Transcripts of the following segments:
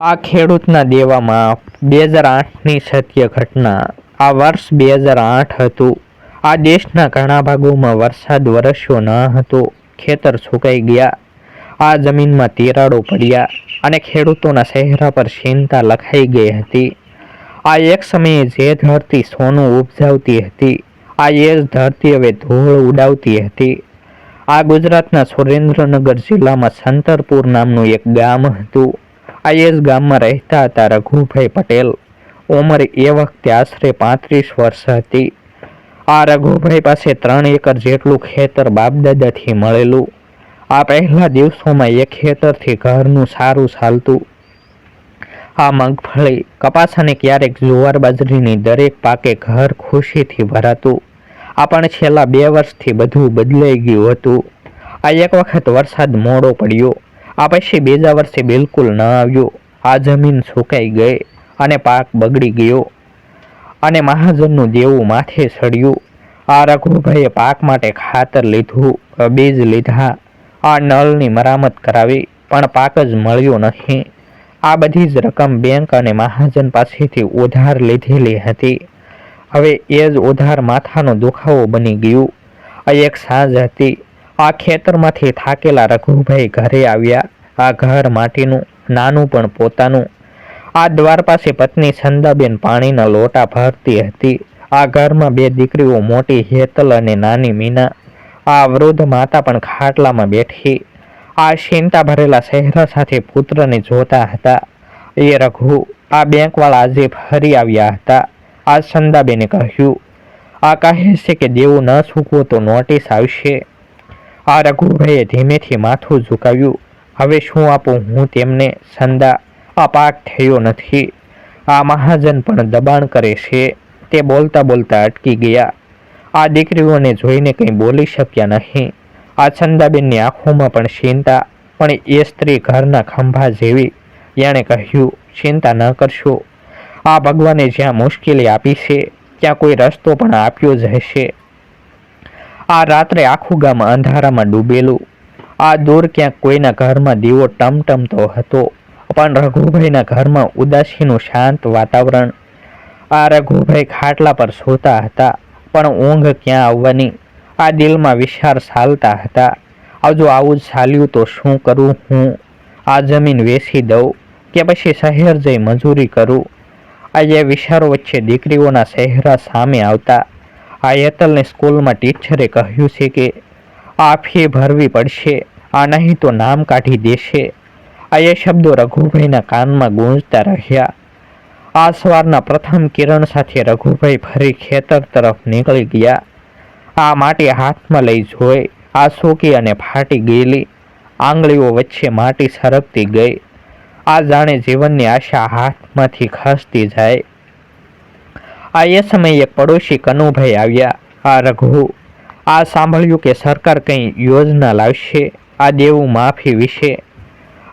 આ ખેડૂતના દેવામાં બે હજાર આઠની સત્ય ઘટના આ વર્ષ બે હજાર આઠ હતું. આ દેશના ઘણા ભાગોમાં વરસાદ વરસ્યો ન હતો. ખેતર સુકાઈ ગયા. આ જમીનમાં તિરાડો પડ્યા અને ખેડૂતોના ચહેરા પર ચિંતા લખાઈ ગઈ હતી. આ એક સમયે જે ધરતી સોનું ઉપજાવતી હતી, આ એ જ ધરતી હવે ધૂળ ઉડાવતી હતી. આ ગુજરાતના સુરેન્દ્રનગર જિલ્લામાં સંતરપુર નામનું એક ગામ હતું. આ એ જ ગામમાં રહેતા હતા રઘુભાઈ પટેલ. ઉંમર એ વખતે આશરે પાંત્રીસ વર્ષ હતી. આ રઘુભાઈ પાસે ત્રણ એકર જેટલું ખેતર બાપદાદાથી મળેલું. આ પહેલા દિવસોમાં એ ખેતરથી ઘરનું સારું ચાલતું. આ મગફળી કપાસ અને ક્યારેક જુવાર બાજરીની દરેક પાકે ઘર ખુશીથી ભરાતું. આ પણ છેલ્લા બે વર્ષથી બધું બદલાઈ ગયું હતું. આ એક વખત વરસાદ મોડો પડ્યો. આ પછી બીજા વર્ષે બિલકુલ ન આવ્યો. આ જમીન સુકાઈ ગઈ અને પાક બગડી ગયો. અને મહાજનનું દેવું માથે ચડ્યું આ રઘુભાઈએ પાક માટે ખાતર લીધું, બીજ લીધા. આ નળની મરામત કરાવી, પણ પાક જ મળ્યો નહીં. આ બધી જ રકમ બેંક અને મહાજન પાસેથી ઉધાર લીધેલી હતી. હવે એ જ ઉધાર માથાનો દુખાવો બની ગયું. આ એક સાંજ હતી. આ ખેતરમાંથી થાકેલા રઘુભાઈ ઘરે આવ્યા. આ ઘર માટીનું, નાનું પણ પોતાનું. આ દ્વાર પાસે પત્ની સંદાબેન પાણીના લોટા ભરતી હતી. આ ઘરમાં બે દીકરીઓ મોટી હેતલ અને નાની મીના. આ વૃદ્ધ માતા પણ ખાટલામાં બેઠી. આ ચિંતા ભરેલા ચહેરા સાથે પુત્રને જોતા હતા. એ રઘુ, આ બેંકવાળા આજે ફરી આવ્યા હતા. આ સંદાબેને કહ્યું, આ કહે છે કે દેવું ન ચૂકવો તો નોટિસ આવશે. આ રઘુભાઈએ ધીમેથી માથું ઝુકાવ્યું. હવે શું આપું? હું તેમને સંદા આ પાક થયો નથી. આ મહાજન પણ દબાણ કરે છે. તે બોલતા બોલતા અટકી ગયા. આ દીકરીઓને જોઈને કંઈ બોલી શક્યા નહીં. આ છંદાબેનની આંખોમાં પણ ચિંતા, પણ એ સ્ત્રી ઘરના ખંભા જેવી. એણે કહ્યું, ચિંતા ન કરશો. આ ભગવાને જ્યાં મુશ્કેલી આપી છે, ત્યાં કોઈ રસ્તો પણ આપ્યો જ હશે. આ રાત્રે આખું ગામ અંધારામાં ડૂબેલું. આ દૂર ક્યાંક કોઈના ઘરમાં દીવો ટમટમતો હતો, પણ રઘુભાઈના ઘરમાં ઉદાસીનું શાંત વાતાવરણ. આ રઘુભાઈ ખાટલા પર સૂતા હતા, પણ ઊંઘ ક્યાં આવવાની? આ દિલમાં વિચાર ચાલતા હતા. આ જો આવું જ ચાલ્યું તો શું કરું હું? આ જમીન વેચી દઉં કે પછી શહેર જઈ મજૂરી કરું? આ વિશારો વચ્ચે દીકરીઓના ચહેરા સામે આવતા આ હેતલને સ્કૂલમાં ટીચરે કહ્યું છે કે આ ફી ભરવી પડશે, આ નહીં તો નામ કાઢી દેશે. આ એ શબ્દો રઘુભાઈના કાનમાં ગુંજતા રહ્યા. આ સવારના પ્રથમ કિરણ સાથે રઘુભાઈ ફરી ખેતર તરફ નીકળી ગયા. આ માટી હાથમાં લઈ જોઈ, આ સૂકી અને ફાટી ગયેલી. આંગળીઓ વચ્ચે માટી સરકતી ગઈ. આ જાણે જીવનની આશા હાથમાંથી ખસતી જાય. આ એ સમયે પડોશી કનુભાઈ આવ્યા. આ રઘુ, આ સાંભળ્યું કે સરકાર કંઈ યોજના લાવશે? આ દેવું માફી વિશે?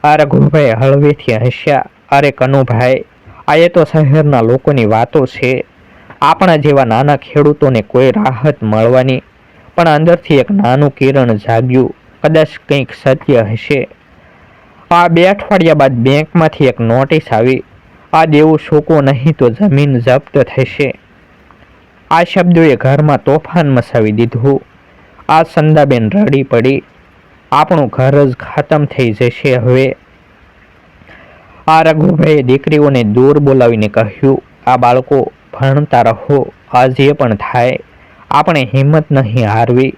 આ રઘુભાઈ હળવેથી હસ્યા. અરે કનુભાઈ આ એ તો શહેરના લોકોની વાતો છે. આપણા જેવા નાના ખેડૂતોને કોઈ રાહત મળવાની. પણ અંદરથી એક નાનું કિરણ જાગ્યું. કદાચ કંઈક સત્ય હશે. આ બે અઠવાડિયા બાદ બેંકમાંથી એક નોટિસ આવી. આ દેવું શોકો નહીં તો જમીન જપ્ત થશે. આ શબ્દોએ ઘરમાં તોફાન મસાવી દીધું. આ સંદાબેન રડી પડી. આપણું ઘર જ ખતમ થઈ જશે હવે. આ રઘુભાઈએ દીકરીઓને દૂર બોલાવીને કહ્યું, આ બાળકો, ભણતા રહો. આ જે પણ થાય. આપણે હિંમત નહીં હારવી.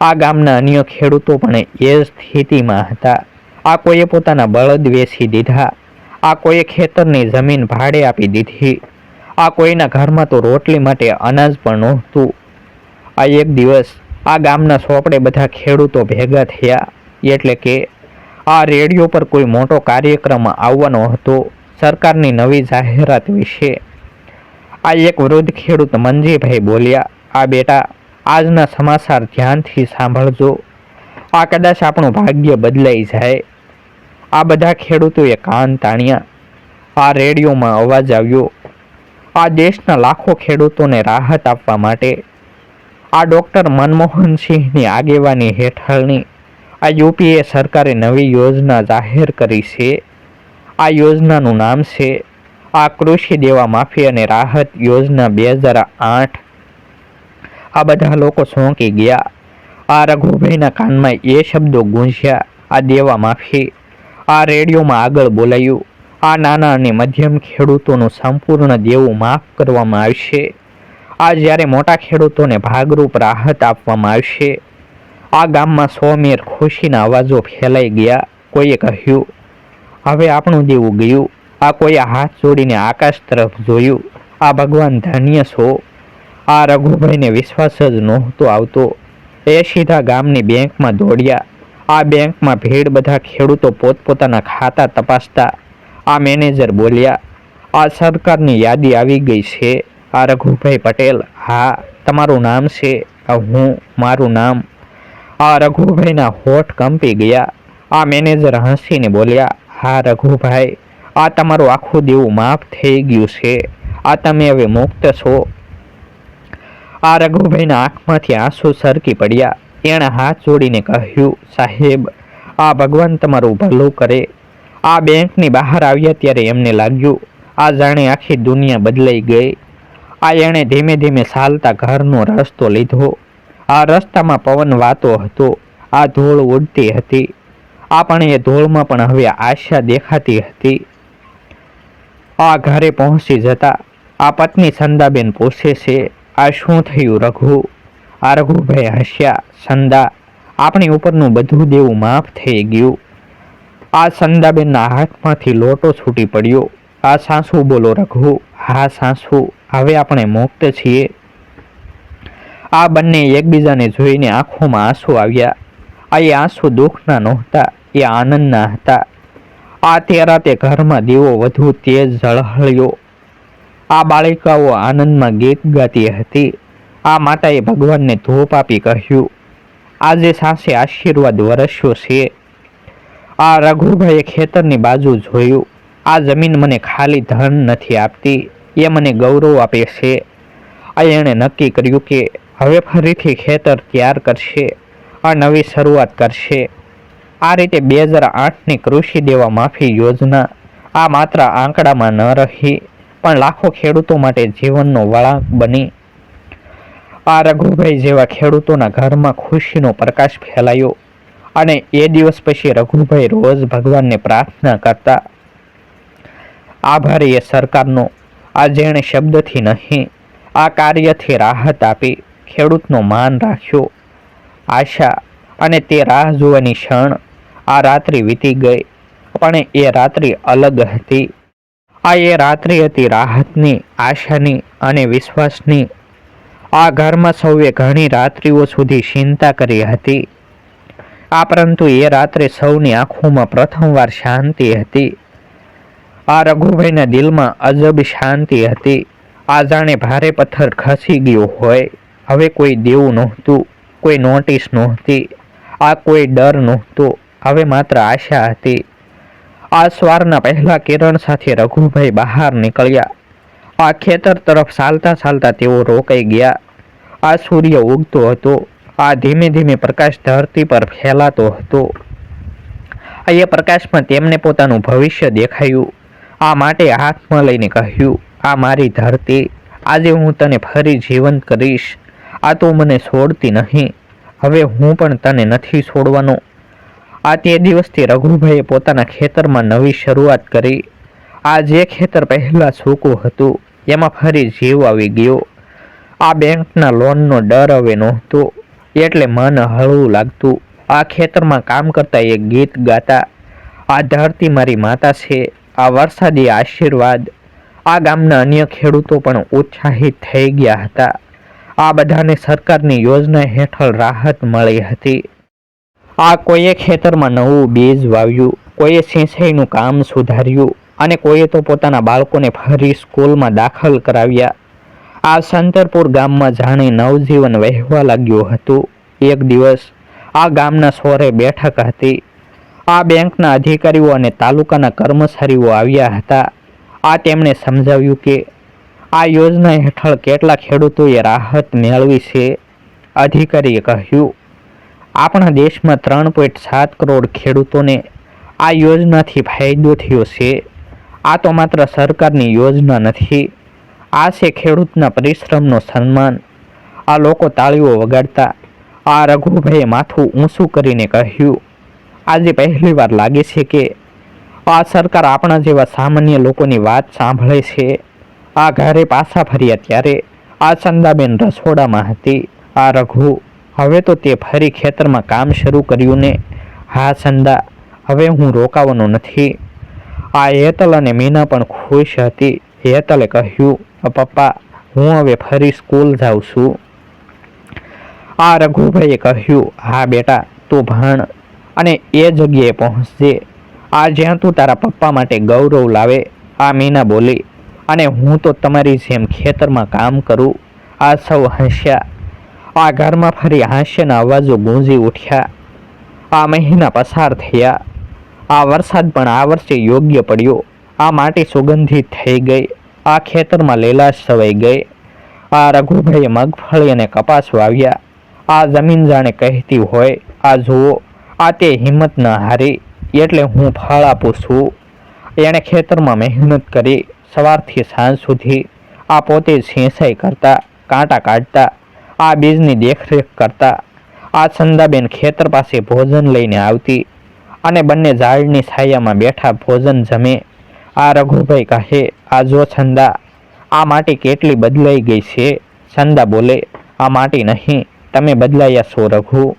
આ ગામના અન્ય ખેડૂતો પણ એ સ્થિતિમાં હતા. આ કોઈએ પોતાના બળદ વેચી દીધા. આ કોઈએ ખેતરની જમીન ભાડે આપી દીધી. આ કોઈના ઘરમાં તો રોટલી માટે અનાજ પણ નહોતું. આ એક દિવસ આ ગામના સોપડે બધા ખેડૂતો ભેગા થયા. એટલે કે આ રેડિયો પર કોઈ મોટો કાર્યક્રમ આવવાનો હતો સરકારની નવી જાહેરાત વિશે. આ એક વૃદ્ધ ખેડૂત મંજીભાઈ બોલ્યા, આ બેટા, આજના સમાચાર ધ્યાનથી સાંભળજો. આ કદાચ આપણું ભાગ્ય બદલાઈ જાય. આ બધા ખેડૂતોએ કાન તાણ્યા. આ રેડિયોમાં અવાજ આવ્યો. આ દેશના લાખો ખેડૂતોને રાહત આપવા માટે. આ ડૉક્ટર મનમોહનસિંહની આગેવાની હેઠળની આ યુપીએ સરકારે નવી યોજના જાહેર કરી છે. આ યોજનાનું નામ છે આ કૃષિ દેવા માફી અને રાહત યોજના બે હજાર આઠ. આ બધા લોકો સોંકી ગયા. આ રઘુભાઈના કાનમાં એ શબ્દો ગૂંજ્યા. આ દેવા માફી આ રેડિયોમાં આગળ બોલાયું. આ નાના અને મધ્યમ ખેડૂતોનું સંપૂર્ણ દેવું માફ કરવામાં આવશે. આ જ્યારે મોટા ખેડૂતોને ભાગરૂપ રાહત આપવામાં આવશે. આ ગામમાં સોમેર ખુશીના અવાજો ફેલાઈ ગયા. કોઈએ કહ્યું, હવે આપણું દેવું ગયું. આ કોઈએ હાથ જોડીને આકાશ તરફ જોયું. આ ભગવાન ધન્ય છો. આ રઘુભાઈને વિશ્વાસ જ નહોતો આવતો. એ સીધા ગામની બેંકમાં દોડ્યા. આ બેંકમાં ભીડ બધા ખેડૂતો પોતપોતાના ખાતા તપાસતા. આ મેનેજર બોલ્યા, આ સરકારની યાદી આવી ગઈ છે. આ રઘુભાઈ પટેલ, હા, તમારું નામ છે? હું, મારું નામ. આ રઘુભાઈના હોઠ કંપી ગયા. આ મેનેજર હસીને બોલ્યા, હા, રઘુભાઈ, આ તમારું આખું દેવું માફ થઈ ગયું છે. આ તમે હવે મુક્ત છો. આ રઘુભાઈના આંખમાંથી આંસુ સરકી પડ્યા. એણે હાથ જોડીને કહ્યું, સાહેબ, આ ભગવાન તમારું ભલું કરે. આ બેંકની બહાર આવ્યા ત્યારે એમને લાગ્યું, આ જાણે આખી દુનિયા બદલાઈ ગઈ. આ એણે ધીમે ધીમે ચાલતા ઘરનો રસ્તો લીધો. આ રસ્તામાં પવન વાતો હતો. આ ધૂળ ઉડતી હતી. આ પણ એ ધૂળમાં પણ હવે આશા દેખાતી હતી. આ ઘરે પહોંચી જતા આ પત્ની સંદાબેન પૂછે છે, આ શું થયું, રઘુ? આ રઘુભાઈ હસ્યા, સંદા, આપણી ઉપરનું બધું દેવું માફ થઈ ગયું. આ સંદાબેનના હાથમાંથી લોટો છૂટી પડ્યો. આ સાસુ, બોલો રઘુ, હા સાસુ, હવે આપણે મુક્ત છીએ. આ બંને એકબીજાને જોઈને આંખોમાં આંસુ આવ્યા. આ એ આંસુ દુઃખના નહોતા, એ આનંદના હતા. આ તે ઘરમાં દીવો વધુ તેજ ઝળહળ્યો. આ બાળિકાઓ આનંદમાં ગીત ગાતી હતી. આ માતાએ ભગવાનને ધૂપ આપી કહ્યું, આજે સાસે આશીર્વાદ વરસ્યો છે. આ રઘુભાઈએ ખેતરની બાજુ જોયું, આ જમીન મને ખાલી ધન નથી આપતી, એ મને ગૌરવ આપે છે. આ એણે નક્કી કર્યું કે હવે ફરીથી ખેતર તૈયાર કરશે, આ નવી શરૂઆત કરશે. આ રીતે બે હજાર આઠની કૃષિ દેવા માફી યોજના આ માત્ર આંકડામાં ન રહી, પણ લાખો ખેડૂતો માટે જીવનનો વળાંક બની. આ રઘુભાઈ જેવા ખેડૂતોના ઘરમાં ખુશીનો પ્રકાશ ફેલાયો અને એ દિવસ પછી રઘુભાઈ રોજ ભગવાનને પ્રાર્થના કરતા, આભારી એ સરકારનો, આ જેણે શબ્દથી નહીં, આ કાર્યથી રાહત આપી, ખેડૂતનો માન રાખ્યો. આશા અને તે રાહ જોવાની ક્ષણ આ રાત્રિ વીતી ગઈ, પણ એ રાત્રિ અલગ હતી. આ એ રાત્રિ હતી રાહતની, આશાની અને વિશ્વાસની આ ઘરમાં સૌએ ઘણી રાત્રિઓ સુધી ચિંતા કરી હતી. આ પરંતુ એ રાત્રે સૌની આંખોમાં પ્રથમવાર શાંતિ હતી. આ રઘુભાઈના દિલમાં અજબ શાંતિ હતી. આ જાણે ભારે પથ્થર ખસી ગયો હોય. હવે કોઈ દેવું નહોતું, કોઈ નોટિસ નહોતી, આ કોઈ ડર નહોતો. હવે માત્ર આશા હતી. આ સ્વારના પહેલા કિરણ સાથે રઘુભાઈ બહાર નીકળ્યા. આ ખેતર તરફ ચાલતા ચાલતા તેઓ રોકાઈ ગયા. આ સૂર્ય ઉગતો હતો. આ ધીમે ધીમે પ્રકાશ ધરતી પર ફેલાતો હતો. આ એ પ્રકાશમાં તેમને પોતાનું ભવિષ્ય દેખાયું. આ માટે હાથમાં લઈને કહ્યું, આ મારી ધરતી. આજે હું તને ફરી જીવંત કરીશ. આ તો મને છોડતી નહીં. હવે હું પણ તને નથી છોડવાનો. આ તે દિવસથી રઘુભાઈએ પોતાના ખેતરમાં નવી શરૂઆત કરી. આ જે ખેતર પહેલાં સૂકું હતું એમાં ફરી જીવ આવી ગયો. આ બેંકના લોનનો ડર હવે નહોતો, એટલે મન હળવું લાગતું. આ ખેતરમાં કામ કરતા એક ગીત ગાતા, આ ધરતી મારી માતા છે, આ વરસાદી આશીર્વાદ. આ ગામના અન્ય ખેડૂતો પણ ઉત્સાહિત થઈ ગયા હતા. આ બધાને સરકારની યોજના હેઠળ રાહત મળી હતી. આ કોઈએ ખેતરમાં નવું બીજ વાવ્યું, કોઈએ સિંચાઈનું કામ સુધાર્યું અને કોઈએ તો પોતાના બાળકોને ફરી સ્કૂલમાં દાખલ કરાવ્યા. આ સંતરપુર ગામમાં જાણે નવજીવન વહેવા લાગ્યું હતું. એક દિવસ આ ગામના સોરે બેઠક હતી. આ બેંકના અધિકારીઓ અને તાલુકાના કર્મચારીઓ આવ્યા હતા. આ તેમણે સમજાવ્યું કે આ યોજના હેઠળ કેટલા ખેડૂતોએ રાહત મેળવી છે. અધિકારીએ કહ્યું, આપણા દેશમાં ત્રણ પોઈન્ટ સાત કરોડ ખેડૂતોને આ યોજનાથી ફાયદો થયો છે. આ તો માત્ર સરકારની યોજના નથી. આ છે ખેડૂતના પરિશ્રમનો સન્માન. આ લોકો તાળીઓ વગાડતા. આ રઘુભાઈએ માથું ઊંચું કરીને કહ્યું, આજે પહેલીવાર લાગે છે કે આ સરકાર આપણા જેવા સામાન્ય લોકોની વાત સાંભળે છે. આ ઘરે પાછા ફર્યા ત્યારે આ ચંદાબેન રસોડામાં હતી. આ રઘુ, હવે તો તે ફરી ખેતરમાં કામ શરૂ કર્યું ને. હા ચંદા, હવે હું રોકાવાનો નથી. આ હેતલ અને મીના પણ ખુશ હતી. હેતલે કહ્યું, પપ્પા, હું હવે ફરી સ્કૂલ જાઉં છું. આ રઘુભાઈએ કહ્યું, હા બેટા, તું ભણ અને એ જગ્યાએ પહોંચજે. આ જ્યાં તું તારા પપ્પા માટે ગૌરવ લાવે. આ મીના બોલી, અને હું તો તમારી જેમ ખેતરમાં કામ કરું. આ સૌ હસ્યા. આ ઘરમાં ફરી હાસ્યના અવાજો ગુંજી ઉઠ્યા. આ મહિના પસાર થયા. આ વરસાદ પણ આ વર્ષે યોગ્ય પડ્યો. આ માટી સુગંધિત થઈ ગઈ. આ ખેતરમાં લીલાશ સવાઈ ગઈ. આ રઘુભાઈએ મગફળી અને કપાસ વાવ્યા. આ જમીન જાણે કહેતી હોય. આ જુઓ, આ તે હિંમત ન હારી, એટલે હું ફળ આપું છું. એણે ખેતરમાં મહેનત કરી, સવારથી સાંજ સુધી આ પોતે સિંચાઈ કરતા, કાંટા કાઢતા, આ બીજની દેખરેખ કરતા, આ ચંદાબેન ખેતર પાસે ભોજન લઈને આવતી અને બંને ઝાડની છાયામાં બેઠા ભોજન જમે. આ રઘુભાઈ કહે, આ જો છંદા, આ માટી કેટલી બદલાઈ ગઈ છે? છંદા બોલે, આ માટી નહીં, તમે બદલાયા છો રઘુ.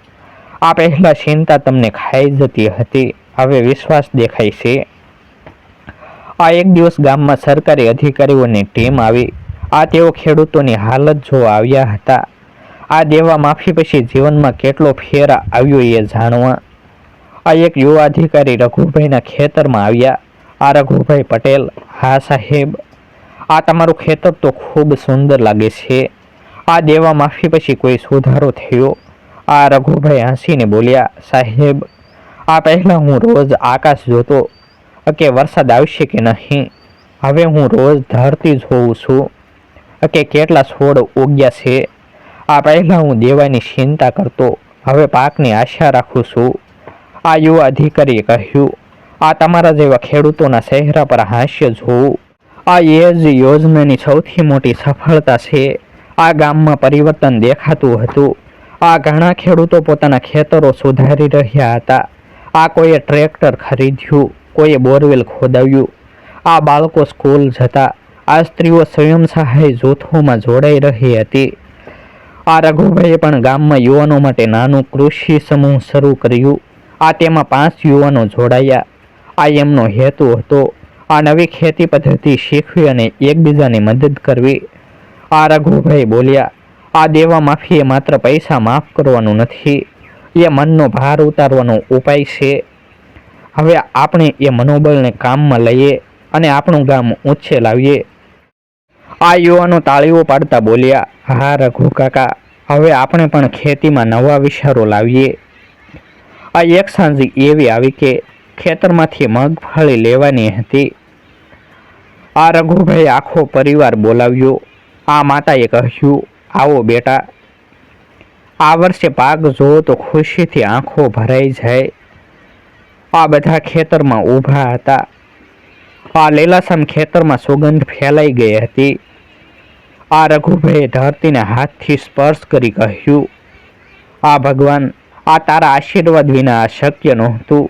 આ પહેલાં ચિંતા તમને ખાઈ જતી હતી, હવે વિશ્વાસ દેખાય છે. આ એક દિવસ ગામમાં સરકારી અધિકારીઓની ટીમ આવી. આ તેઓ ખેડૂતોની હાલત જોવા આવ્યા હતા. આ દેવા માફી પછી જીવનમાં કેટલો ફેર આવ્યો એ જાણવા. આ એક યુવા અધિકારી રઘુભાઈના ખેતરમાં આવ્યા. આ રઘુભાઈ પટેલ, હા સાહેબ, આ તમારું ખેતર તો ખૂબ સુંદર લાગે છે. આ દેવા માફી પછી કોઈ સુધારો થયો? આ રઘુભાઈ હસીને બોલ્યા, સાહેબ, આ પહેલાં હું રોજ આકાશ જોતો કે વરસાદ આવશે કે નહીં? હવે હું રોજ ધરતી જોઉં છું. કે કેટલા છોડ ઉગ્યા છે? આ પહેલાં હું દેવાની ચિંતા કરતો, હવે પાકની આશા રાખું છું. આ યુવા અધિકારીએ કહ્યું, આ તમારા જેવા ખેડૂતોના ચહેરા પર હાસ્ય જોવું આ એ જ યોજનાની સૌથી મોટી સફળતા છે. આ ગામમાં પરિવર્તન દેખાતું હતું. આ ઘણા ખેડૂતો પોતાના ખેતરો સુધારી રહ્યા હતા. આ કોઈએ ટ્રેક્ટર ખરીદ્યું, કોઈએ બોરવેલ ખોદાવ્યું. આ બાળકો સ્કૂલ જતા, આ સ્ત્રીઓ સ્વયં સહાય જૂથોમાં જોડાઈ રહી હતી. આ રઘુભાઈએ પણ ગામમાં યુવાનો માટે નાનું કૃષિ સમૂહ શરૂ કર્યું. આ તેમાં પાંચ યુવાનો જોડાયા. આ એમનો હેતુ હતો આ નવી ખેતી પદ્ધતિ શીખવી અને એકબીજાની મદદ કરવી. આ રઘુભાઈ બોલ્યા, આ દેવા માફી એ માત્ર પૈસા માફ કરવાનું નથી, એ મનનો ભાર ઉતારવાનો ઉપાય છે. હવે આપણે એ મનોબળને કામમાં લઈએ અને આપણું ગામ ઊંચે લાવીએ. આ યુવાનો તાળીઓ પાડતા બોલ્યા, હા રઘુ કાકા, હવે આપણે પણ ખેતીમાં નવા વિચારો લાવીએ. આ એક સાંજ એવી આવી કે ખેતરમાંથી મગફળી લેવાની હતી. આ રઘુભાઈ આખો પરિવાર બોલાવ્યો. આ માતાએ કહ્યું, આવો બેટા. આ વર્ષે પાક જોવો તો ખુશીથી આંખો ભરાઈ જાય. આ બધા ખેતરમાં ઊભા હતા. આ લીલાસમ ખેતરમાં સુગંધ ફેલાઈ ગઈ હતી. આ રઘુભાઈએ ધરતીને હાથથી સ્પર્શ કરી કહ્યું, આ ભગવાન આ તારા આશીર્વાદ વિના શક્ય નહોતું.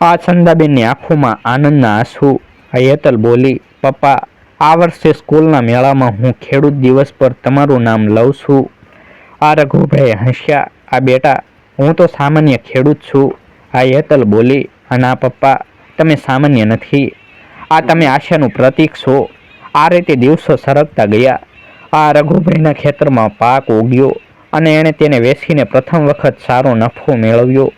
આ ચંદાબેનની આંખોમાં આનંદના આંસુ. હેતલ બોલી, પપ્પા, આ વર્ષે સ્કૂલના મેળામાં હું ખેડૂત દિવસ પર તમારું નામ લઉં છું. આ રઘુભાઈ હસ્યા, આ બેટા, હું તો સામાન્ય ખેડૂત છું. આ હેતલ બોલી, અને આ પપ્પા, તમે સામાન્ય નથી. આ તમે આશાનું પ્રતીક છો. આ રીતે દિવસો સરકતા ગયા. આ રઘુભાઈના ખેતરમાં પાક ઉગ્યો. અને એણે તેને વેચીને પ્રથમ વખત સારો નફો મેળવ્યો.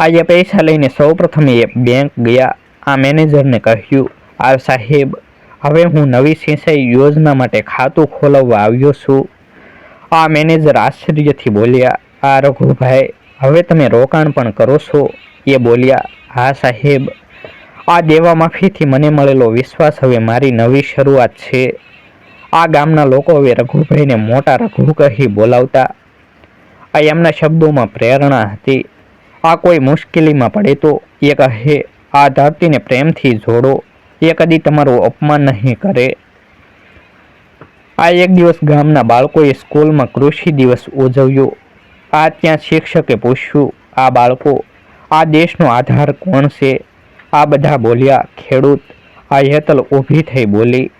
આજે પૈસા લઈને સૌપ્રથમ એ બેંક ગયા. આ મેનેજરને કહ્યું, આ સાહેબ, હવે હું નવી સિંચાઈ યોજના માટે ખાતું ખોલાવવા આવ્યો છું. આ મેનેજર આશ્ચર્યથી બોલ્યા, આ રઘુભાઈ, હવે તમે રોકાણ પણ કરો છો. એ બોલ્યા, હા સાહેબ, આ દેવા માફીથી મને મળેલો વિશ્વાસ હવે મારી નવી શરૂઆત છે. આ ગામના લોકો હવે રઘુભાઈને મોટા રઘુ કહી બોલાવતા આ એમના શબ્દોમાં પ્રેરણા હતી. આ કોઈ મુશ્કેલીમાં પડે તો એ કહે આ ધરતીને પ્રેમથી જોડો. એ કદી તમારું અપમાન નહીં કરે. આ એક દિવસ ગામના બાળકોએ સ્કૂલમાં કૃષિ દિવસ ઉજવ્યો. આ ત્યાં શિક્ષકે પૂછ્યું, આ બાળકો, આ દેશનો આધાર કોણ છે? આ બધા બોલ્યા, ખેડૂત. આ હેતલ ઊભી થઈ બોલી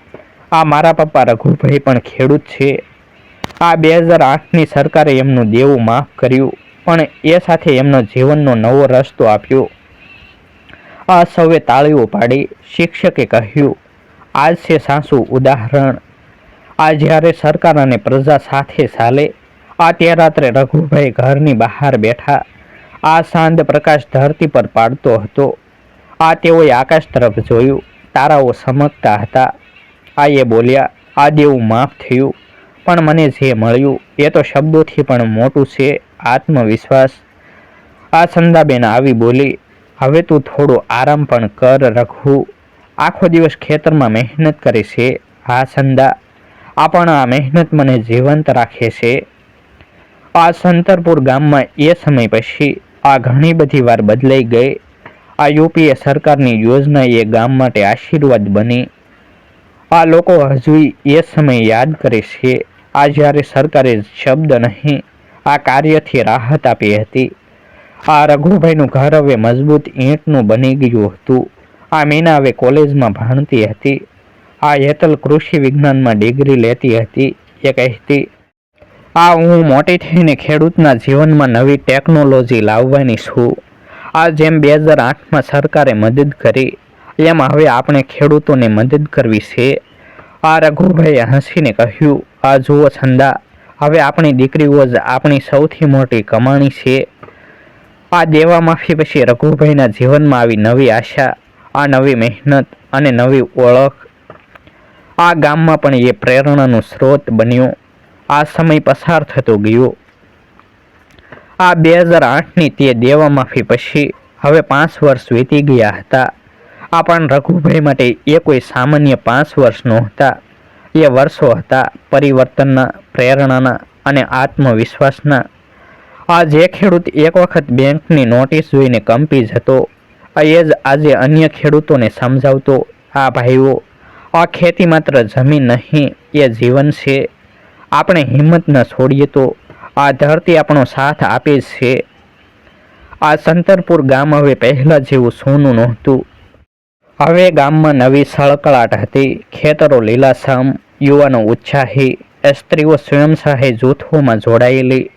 આ મારા પપ્પા રઘુભાઈ પણ ખેડૂત છે. આ બે હજાર આઠની સરકારે એમનું દેવું માફ કર્યું, પણ એ સાથે એમનો જીવનનો નવો રસ્તો આપ્યો. આ સૌએ તાળીઓ પાડી, શિક્ષકે કહ્યું, આજ છે સાસુ ઉદાહરણ. આ જ્યારે સરકાર અને પ્રજા સાથે ચાલે, આ તે રાત્રે રઘુભાઈ ઘરની બહાર બેઠા, આ સાંજ પ્રકાશ ધરતી પર પાડતો હતો. આ તેઓએ આકાશ તરફ જોયું, તારાઓ ચમકતા હતા. આ એ બોલ્યા, આ દેવું માફ થયું. પણ મને જે મળ્યું, એ તો શબ્દોથી પણ મોટું છે આત્મવિશ્વાસ. આ સંદાબેન આવી બોલી, હવે તું થોડો આરામ પણ કર રખવું આખો દિવસ ખેતરમાં મહેનત કરે છે, હા સંદા. આ પણ આ મહેનત મને જીવંત રાખે છે. આ સંતરપુર ગામમાં એ સમય પછી આ ઘણી બધી વાર બદલાઈ ગઈ. આ યુપીએ સરકારની યોજના એ ગામ માટે આશીર્વાદ બની. આ લોકો હજુ એ સમય યાદ કરે છે, આ જ્યારે સરકારે શબ્દ નહીં, આ કાર્યથી રાહત આપી હતી. આ રઘુભાઈનું ઘર હવે મજબૂત ઈંટનું બની ગયું હતું. આ મીના હવે કોલેજમાં ભણતી હતી. આ હેતલ કૃષિ વિજ્ઞાનમાં ડિગ્રી લેતી હતી. એ કહેતી, આ હું મોટી થઈને ખેડૂતના જીવનમાં નવી ટેકનોલોજી લાવવાની છું. આ જેમ બે હજાર આઠમાં સરકારે મદદ કરી એમાં હવે આપણે ખેડૂતોને મદદ કરવી છે. આ રઘુભાઈએ હસીને કહ્યું, આ જુઓ છંદા, હવે આપણી દીકરીઓ જ આપણી સૌથી મોટી કમાણી છે. આ દેવા માફી પછી રઘુભાઈના જીવનમાં આવી નવી આશા, આ નવી મહેનત અને નવી ઓળખ. આ ગામમાં પણ એ પ્રેરણાનું સ્ત્રોત બન્યું. આ સમય પસાર થતો ગયો. આ બે હજાર આઠની તે દેવા માફી પછી હવે પાંચ વર્ષ વીતી ગયા હતા. આ પણ રઘુભાઈ માટે એ કોઈ સામાન્ય પાંચ વર્ષનો હતા એ વર્ષો હતા પરિવર્તનના, પ્રેરણાના અને આત્મવિશ્વાસના. આ જે ખેડૂત એક વખત બેંકની નોટિસ જોઈને કંપી જતો, એ જ આજે અન્ય ખેડૂતોને સમજાવતો, આ ભાઈઓ, આ ખેતી માત્ર જમીન નહીં, એ જીવન છે. આપણે હિંમત ન છોડીએ તો આ ધરતી આપણો સાથ આપે છે. આ સંતરપુર ગામ હવે પહેલાં જેવું સોનું નહોતું. હવે ગામમાં નવી સળકળાટ હતી. ખેતરો લીલાછમ, યુવાનો ઉત્સાહી, સ્ત્રીઓ સ્વયંસહાય જૂથોમાં જોડાયેલી.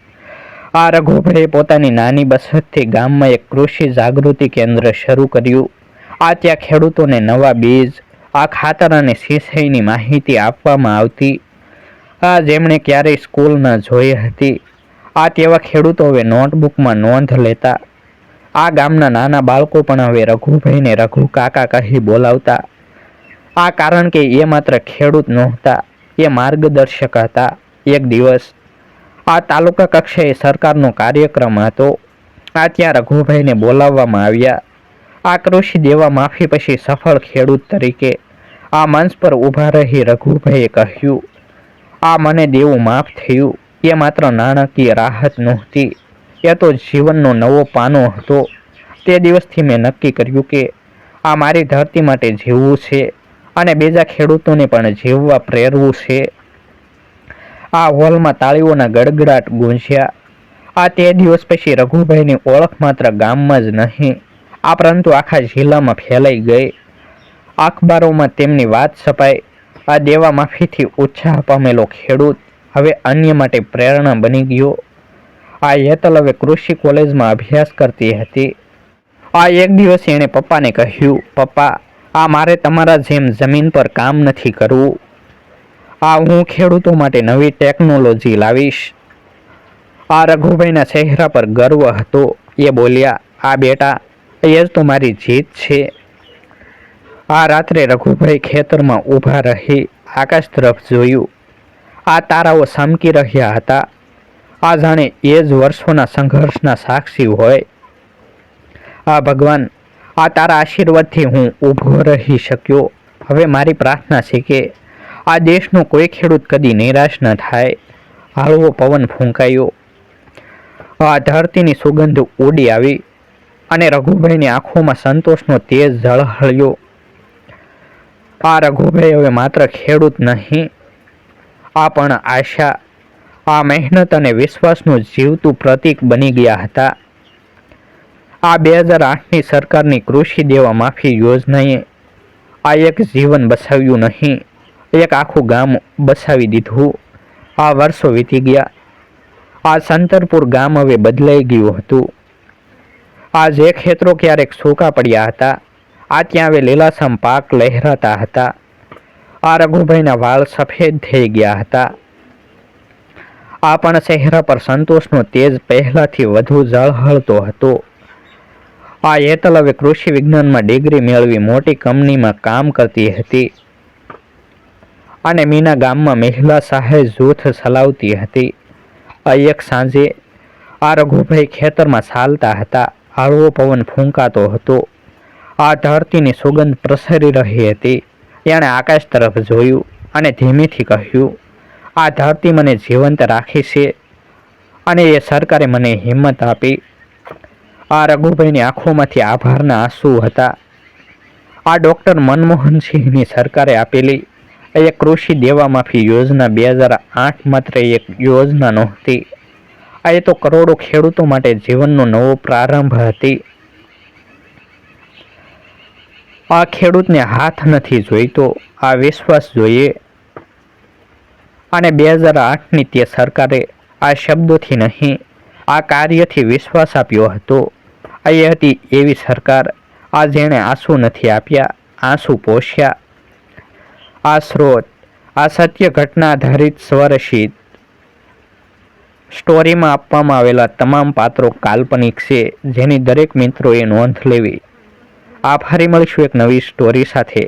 આ રઘુભાઈએ પોતાની નાની બસતથી ગામમાં એક કૃષિ જાગૃતિ કેન્દ્ર શરૂ કર્યું. આ ત્યાં ખેડૂતોને નવા બીજ, આ ખાતર અને સિંચાઈની માહિતી આપવામાં આવતી. આ જેમણે ક્યારેય સ્કૂલ ન જોઈ હતી. આ તેવા ખેડૂતો હવે નોટબુકમાં નોંધ લેતા આ ગામના નાના બાળકો પણ હવે રઘુભાઈને રઘુ કાકા કહી બોલાવતા. આ કારણ કે એ માત્ર ખેડૂત નહોતા, એ માર્ગદર્શક હતા. એક દિવસ આ તાલુકા કક્ષાએ સરકારનો કાર્યક્રમ હતો. આ ત્યાં રઘુભાઈને બોલાવવામાં આવ્યા. આ કૃષિ દેવા માફી પછી સફળ ખેડૂત તરીકે આ મંચ પર ઊભા રહી રઘુભાઈએ કહ્યું, આ મને દેવું માફ થયું. એ માત્ર નાણાકીય રાહત નહોતી. એ તો જીવનનો નવો પાનો હતો. તે દિવસથી મેં નક્કી કર્યું કે આ મારી ધરતી માટે જીવવું છે અને બીજા ખેડૂતોને પણ જીવવા પ્રેરવું છે. આ હોલમાં તાળીઓના ગડગડાટ ગુંજ્યા. આ તે દિવસ પછી રઘુભાઈની ઓળખ માત્ર ગામમાં જ નહીં, આ પરંતુ આખા જિલ્લામાં ફેલાઈ ગઈ. અખબારોમાં તેમની વાત છપાઈ. આ દેવા માફીથી ઉત્સાહ પામેલો ખેડૂત હવે અન્ય માટે પ્રેરણા બની ગયો. આ હવે કૃષિ કોલેજમાં અભ્યાસ કરતી હતી. આ એક દિવસ એણે પપ્પાને કહ્યું, પપ્પા, આ મારે તમારા જેમ જમીન પર કામ નથી કરવું. આ હું ખેડૂતો માટે નવી ટેકનોલોજી લાવીશ. આ રઘુભાઈના ચહેરા પર ગર્વ હતો. એ બોલ્યા, આ બેટા, એ જ તો મારી જીત છે. આ રાત્રે રઘુભાઈ ખેતરમાં ઊભા રહી આકાશ તરફ જોયું. આ તારાઓ સમકી રહ્યા હતા. આ જાણે એ જ વર્ષોના સંઘર્ષના સાક્ષી હોય. આ ભગવાન, આ તારા આશીર્વાદથી હું ઊભો રહી શક્યો. હવે મારી પ્રાર્થના છે કે આ દેશનો કોઈ ખેડૂત કદી નિરાશ ન થાય. હળવો પવન ફૂંકાયો. આ ધરતીની સુગંધ ઉડી આવી અને રઘુભાઈની આંખોમાં સંતોષનો તેજ ઝળહળ્યો. આ રઘુભાઈ હવે માત્ર ખેડૂત નહીં, આ પણ આશા આ મહેનત અને વિશ્વાસનું જીવતું પ્રતીક બની ગયા હતા. આ બે હજાર આઠની સરકારની કૃષિ દેવા માફી યોજનાએ આ એક જીવન બસાવ્યું નહીં, એક આખું ગામ બસાવી દીધું. આ વર્ષો વીતી ગયા. આ સંતરપુર ગામ હવે બદલાઈ ગયું હતું. આ જે ખેતરો ક્યારેક સૂકા પડ્યા હતા. આ ત્યાં હવે લીલાસમ પાક લહેરાતા હતા. આ રઘુભાઈના વાળ સફેદ થઈ ગયા હતા. આ પણ ચહેરા પર સંતોષનો તેજ પહેલાથી વધુ ઝળહળતો હતો. આ હેતલ કૃષિ વિજ્ઞાનમાં ડિગ્રી મેળવી મોટી કંપનીમાં કામ કરતી હતી અને મીના ગામમાં મહિલા સહાય જૂથ ચલાવતી હતી. એક સાંજે આ રઘુભાઈ ખેતરમાં ચાલતા હતા. હળવો પવન ફૂંકાતો હતો. આ ધરતીની સુગંધ પ્રસરી રહી હતી. એણે આકાશ તરફ જોયું અને ધીમેથી કહ્યું આ ધરતી મને જીવંત રાખી છે અને એ સરકારે મને હિંમત આપી. આ રઘુભાઈની આંખોમાંથી આભારના આંસુ હતા. આ ડૉક્ટર મનમોહનસિંહની સરકારે આપેલી એ કૃષિ દેવા માફી યોજના બે હજાર આઠ માત્ર એક યોજના નહોતી. આ એ તો કરોડો ખેડૂતો માટે જીવનનો નવો પ્રારંભ હતી. આ ખેડૂતને હાથ નથી જોઈતો. આ વિશ્વાસ જોઈએ. અને બે હજાર આઠની તે સરકારે આ શબ્દોથી નહીં, આ કાર્યથી વિશ્વાસ આપ્યો હતો. એ હતી એવી સરકાર, આ જેણે આંસુ નથી આપ્યા, આંસુ પોષ્યા. આ સ્રોત, આ સત્ય ઘટના આધારિત સ્વરશીત સ્ટોરીમાં આપવામાં આવેલા તમામ પાત્રો કાલ્પનિક છે, જેની દરેક મિત્રોએ નોંધ લેવી. આ ફરી મળીશું એક નવી સ્ટોરી સાથે.